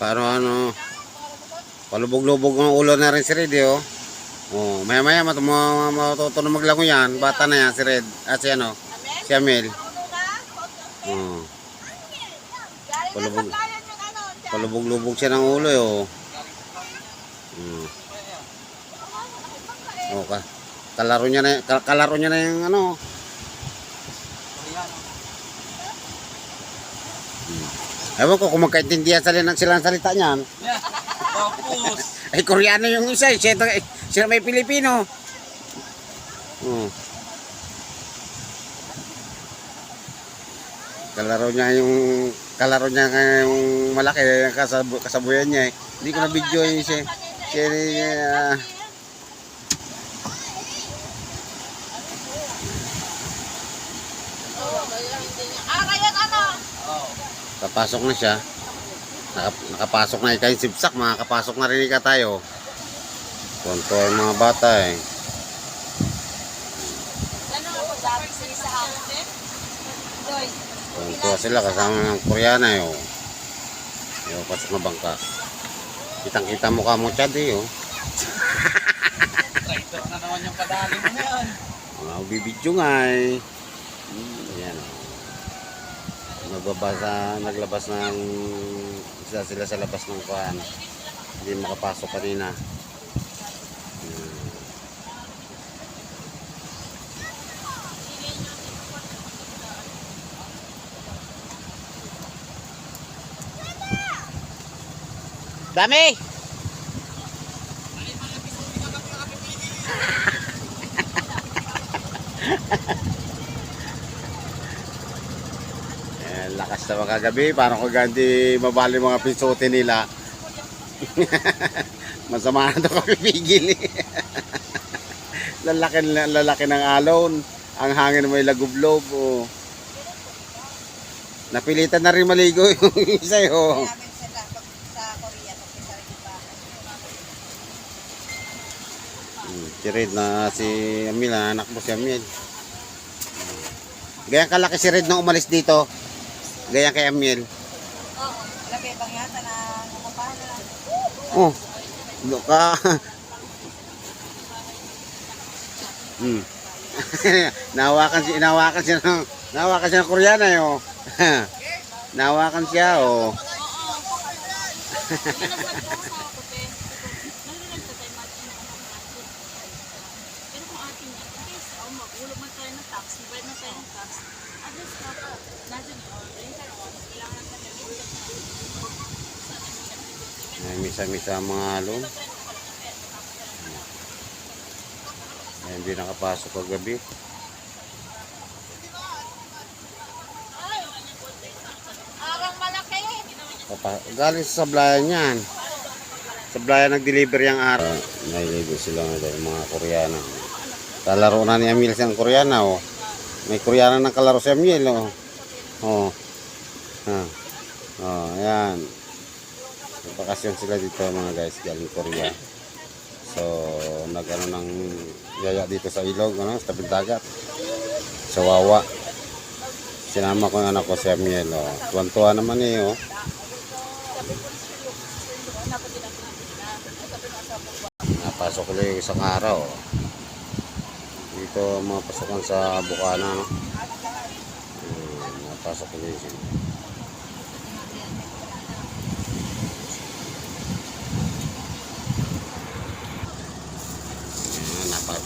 Para ano, palubog-lubog ng ulo na rin si Red, eh, oh. Oh, maya-maya mat- ma- matuto na maglango yan. Bata na yan si Red. At si ano, si Amel. Oh, Palubog. palubog-lubog siya ng ulo, eh, oh. Hmm. Oh, ka kalaro niya na, ka- kalaro niya na yung ano. Ewan ko kung magkaintindihan sila ng silang salita niyan. Tapos, Ay, Koreano yung isa. eh. Siya, ito- siya may Pilipino. Hmm. Kalaro niya yung kalaro niya yung malaki kasab kasabuyan niya eh. Hindi ko na video yung siya. Siya uh, Ah, kaya ano? Papasok na siya. Naka, nakapasok na ikaw yung sibsak, makakapasok na rin ika tayo. Ang mga bata eh. Ano ako sabi sila kasama ng Koreana eh. Oh. Yung pasok na bangka. Kitang kita mukha mo Chad eh. Oh. traitor na naman yung padali mo na yan. Mga bibidyo nga eh. Ayan oh. Nagbabasa, naglabas ng isa sila sa labas ng kuhan. Hindi makapasok kanina. Dami! Eh, lakas na mga gabi, parang kung ganti mabali mga pinsote nila. Masama na ito kami pigil eh. lalaki, lalaki ng alon. Ang hangin may lagublob. Oh. Napilitan na rin maligo yung isa eh, oh. Hmm, Si na si Amil, ah, anak mo si Amil. Gayang kalaki si Red nung umalis dito. Gayang kay Amil. Oo. Labi bang yata na nakapahan na. Oh. Luka. hmm. nawakan si nawakan siya ng nawakan siya ng Koreana eh, oh. nawakan siya oh. Pero kung ating guys, oh, magulog man tayo ng tax, bayad na tayo ng tax, at least na po, nandun yun, yung karoon, kailangan natin na May misa-misa ang mga alon. Ay, hindi nakapasok kagabi. Galing sa sablayan yan. Sablayan nag-deliver yung araw. Nailigo sila ngayon, mga Koreana. Kalaro na ni Emil siyang Koreana, oh. May Koreana ng kalaro si Emil, oh. Oh. Ha. Oh, ayan. Bakasyon sila dito mga guys, galing Korea. So, nag-ano ng yaya dito sa ilog, ano, sa tabing dagat. Sa Wawa. Sinama ko yung anak ko si Amiel, oh. Tuwan-tuwa naman eh, oh. Napasok yung isang araw. oh. Dito mga pasukan sa Bukana, no? Hmm, napasok ko lang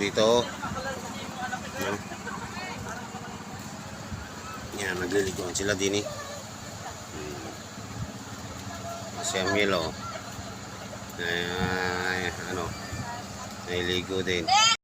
dito. Yan. Yan, nagliliguan sila din eh. Si Amil, oh. Ay, ano, nailigo din.